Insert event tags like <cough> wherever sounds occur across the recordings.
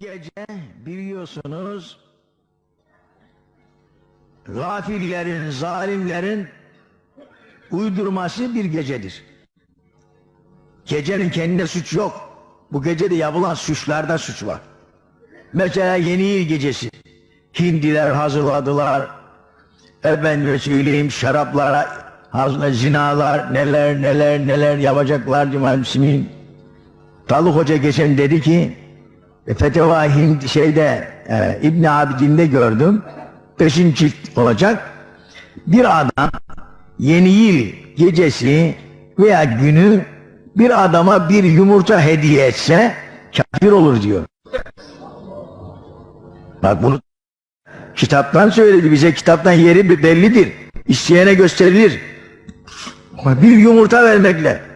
Gece biliyorsunuz gafillerin, zalimlerin uydurması bir gecedir. Gecenin kendine suç yok. Bu gecede yapılan suçlarda suç var. Mesela yeni yıl gecesi. Hindiler hazırladılar. Efendime söyleyeyim şaraplara, hazırla zinalar, neler neler neler yapacaklar Cuma Müslümin. Talık Hoca geçen dedi ki e, Feteva şeyde e, İbn Abidin'de gördüm. Beşinci cilt olacak. Bir adam yeni yıl gecesi veya günü bir adama bir yumurta hediye etse kafir olur diyor. Bak bunu kitaptan söyledi bize kitaptan yeri bir bellidir. İsteyene gösterilir. Ama bir yumurta vermekle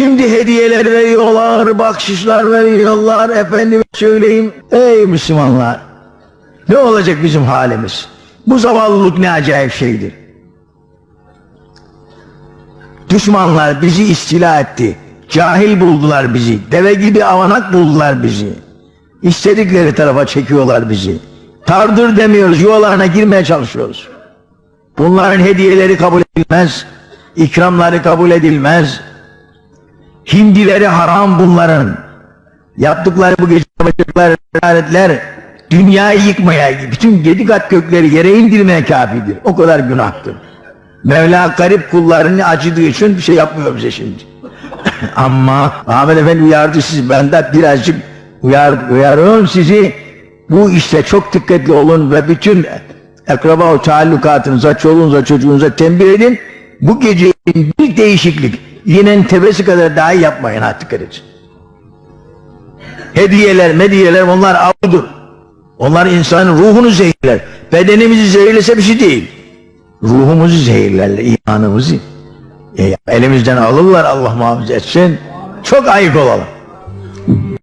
Şimdi hediyeler veriyorlar, bakşişler veriyorlar, efendim söyleyeyim. Ey Müslümanlar, ne olacak bizim halimiz? Bu zavallılık ne acayip şeydir. Düşmanlar bizi istila etti. Cahil buldular bizi. Deve gibi avanak buldular bizi. İstedikleri tarafa çekiyorlar bizi. Tardır demiyoruz, yuvalarına girmeye çalışıyoruz. Bunların hediyeleri kabul edilmez. ikramları kabul edilmez. Hindileri haram bunların. Yaptıkları bu gece yapacakları ziyaretler dünyayı yıkmaya, bütün yedi kat gökleri yere indirmeye kafidir. O kadar günahtır. Mevla garip kullarını acıdığı için bir şey yapmıyor bize şimdi. <laughs> Ama Ahmet Efendi uyardı sizi. Ben de birazcık uyar, uyarıyorum sizi. Bu işte çok dikkatli olun ve bütün akraba o taallukatınıza, çoluğunuza, çocuğunuza tembih edin. Bu gece bir değişiklik. Yine tebesi kadar daha yapmayın dikkat edin. Hediyeler, mediyeler onlar avdır. Onlar insanın ruhunu zehirler. Bedenimizi zehirlese bir şey değil. Ruhumuzu zehirlerler, imanımızı. E, elimizden alırlar Allah muhafaza etsin. Çok ayık olalım.